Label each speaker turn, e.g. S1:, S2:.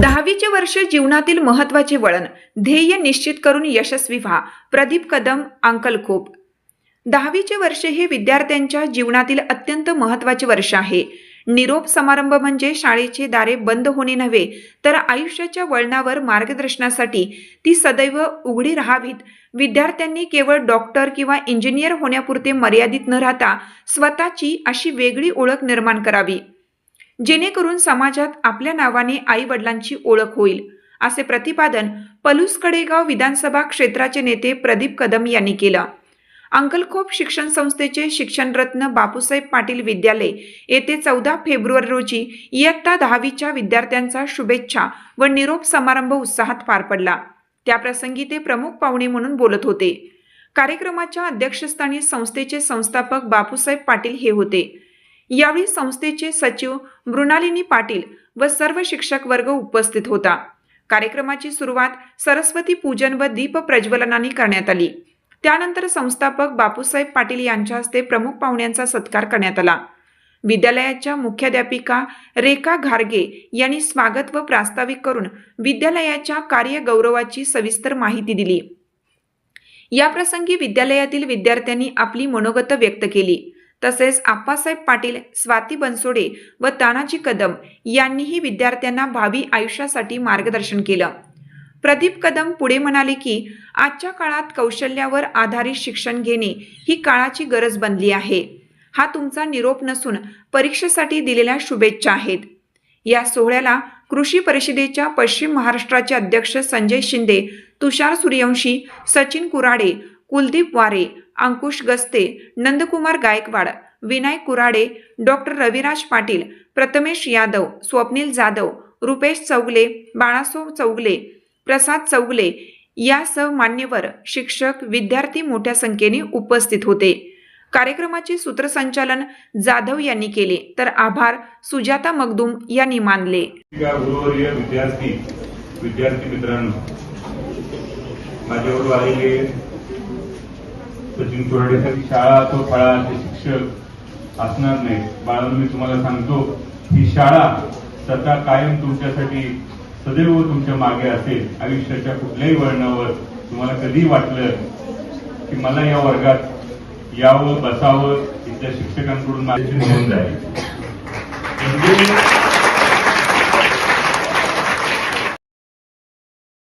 S1: दहावीचे वर्ष जीवनातील महत्त्वाचे वळण. ध्येय निश्चित करून यशस्वी व्हा. प्रदीप कदम अंकलखोप दहावीचे वर्ष हे विद्यार्थ्यांच्या जीवनातील अत्यंत महत्त्वाचे वर्ष आहे. निरोप समारंभ म्हणजे शाळेचे दारे बंद होणे नव्हे तर आयुष्याच्या वळणावर मार्गदर्शनासाठी ती सदैव उघडी राहावीत. विद्यार्थ्यांनी केवळ डॉक्टर किंवा इंजिनियर होण्यापुरते मर्यादित न राहता स्वतःची अशी वेगळी ओळख निर्माण करावी. जेणेकरून समाजात आपल्या नावाने आई वडिलांची ओळख होईल असे प्रतिपादन पलूस कडेगाव विधानसभा क्षेत्राचे नेते प्रदीप कदम यांनी केलं. अंकलखोप शिक्षण संस्थेचे शिक्षणरत्न बापूसाहेब पाटील विद्यालय येथे चौदा फेब्रुवारी रोजी इयत्ता दहावीच्या विद्यार्थ्यांचा शुभेच्छा व निरोप समारंभ उत्साहात पार पडला. त्याप्रसंगी ते प्रमुख पाहुणे म्हणून बोलत होते. कार्यक्रमाच्या अध्यक्षस्थानी संस्थेचे संस्थापक बापूसाहेब पाटील हे होते. यावेळी संस्थेचे सचिव मृणालिनी पाटील व सर्व शिक्षक वर्ग उपस्थित होता. कार्यक्रमाची सुरुवात सरस्वती पूजन व दीप प्रज्वलनाने करण्यात आली. त्यानंतर संस्थापक बापूसाहेब पाटील यांच्या हस्ते प्रमुख पाहुण्यांचा सत्कार करण्यात आला. विद्यालयाच्या मुख्याध्यापिका रेखा घारगे यांनी स्वागत व प्रास्ताविक करून विद्यालयाच्या कार्यगौरवाची सविस्तर माहिती दिली. याप्रसंगी विद्यालयातील विद्यार्थ्यांनी आपली मनोगत व्यक्त केली. तसेच आप्पासाहेब पाटील स्वाती बनसोडे व तानाजी कदम यांनीही विद्यार्थ्यांना भावी आयुष्यासाठी मार्गदर्शन केलं. प्रदीप कदम पुढे म्हणाले की आजच्या काळात कौशल्यावर आधारित शिक्षण घेणे ही काळाची गरज बनली आहे. हा तुमचा निरोप नसून परीक्षेसाठी दिलेल्या शुभेच्छा आहेत. या सोहळ्याला कृषी परिषदेच्या पश्चिम महाराष्ट्राचे अध्यक्ष संजय शिंदे तुषार सूर्यवंशी सचिन कुराडे कुलदीप वारे अंकुश गस्ते नंदकुमार गायकवाड विनायक कुराडे डॉक्टर रविराज पाटील प्रथमेश यादव स्वप्नील जाधव रुपेश चौगले बाळासो चौगले प्रसाद चौगले यासह मान्यवर शिक्षक विद्यार्थी मोठ्या संख्येने उपस्थित होते. कार्यक्रमाचे सूत्रसंचालन जाधव यांनी केले. तर आभार सुजाता मगदुम यांनी मानले.
S2: विद्यार्थी विद्यार्थी मित्रांनो माझ्यावर आलेले सचिन कोरडेसाठी शाळा असो फळा असे शिक्षक असणार नाही बाळांनो मी तुम्हाला सांगतो ही शाळा सदा कायम तुमच्यासाठी सदैव तुमच्या मागे असेल. आयुष्याच्या कुठल्याही वळणावर तुम्हाला कधी वाटलं की मला या वर्गात यावं बसावं इथल्या शिक्षकांकडून माझी नोंद आहे